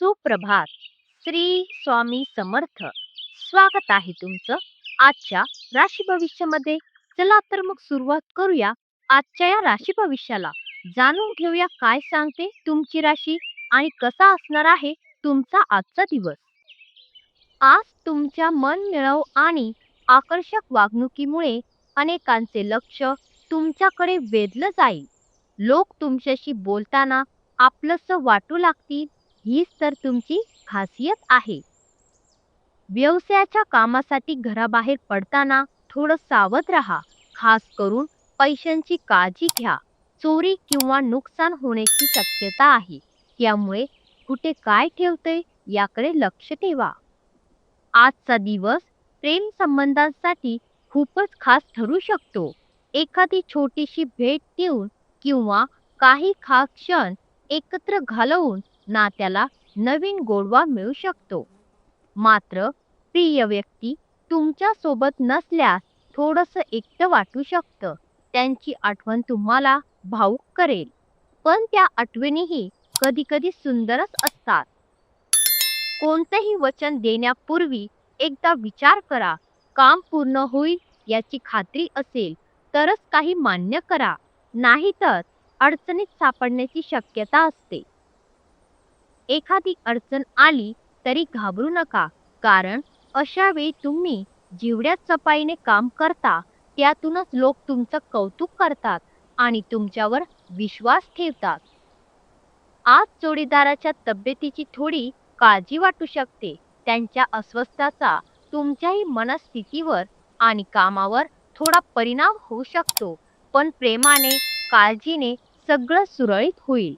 सुप्रभात. श्री स्वामी समर्थ. स्वागत आहे तुमचं आजच्या राशी भविष्यामध्ये. चला तर मग सुरुवात करूया आजच्या या राशी भविष्याला. जाणून घेऊया काय सांगते तुमची राशी आणि कसा असणार आहे तुमचा आजचा दिवस. आज तुमच्या मन मिळव आणि आकर्षक वागणुकीमुळे अनेकांचे लक्ष तुमच्याकडे वेधलं जाईल. लोक तुमच्याशी बोलताना आपलंसं वाटू लागतील हीच तर तुमची खासियत आहे. व्यवसायाच्या कामासाठी घराबाहेर पडताना थोडं सावध राहा. खास करून पैशांची काळजी घ्या. चोरी किंवा नुकसान होण्याची शक्यता आहे. त्यामुळे कुठे काय ठेवते याकडे लक्ष ठेवा. आजचा दिवस प्रेम संबंधांसाठी खूपच खास ठरू शकतो. एखादी छोटीशी भेट देऊन किंवा काही खास क्षण एकत्र घालवून नात्याला नवीन गोडवा मिळू शकतो. मात्र प्रिय व्यक्ती तुमच्यासोबत नसल्यास थोडंसं एकटं वाटू शकतं. त्यांची आठवण तुम्हाला भावुक करेल. पण त्या आठवणीही कधी कधी सुंदरच असतात. कोणतंही वचन देण्यापूर्वी एकदा विचार करा काम पूर्ण होईल याची खात्री असेल तरच काही मान्य करा. नाहीतर अडचणीत सापडण्याची शक्यता असते. एखादी अडचण आली तरी घाबरू नका. कारण अशा वेळी तुम्ही जेवढ्या चपाईने काम करता त्यातूनच लोक तुमचं कौतुक करतात आणि तुमच्यावर विश्वास ठेवतात. आज जोडीदाराच्या तब्येतीची थोडी काळजी वाटू शकते. त्यांच्या अस्वस्थाचा तुमच्याही मनस्थितीवर आणि कामावर थोडा परिणाम होऊ शकतो. पण प्रेमाने काळजीने सगळं सुरळीत होईल.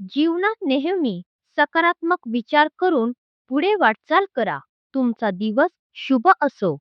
जीवनात नेहमी सकारात्मक विचार करून पुढे वाटचाल करा. तुमचा दिवस शुभ असो.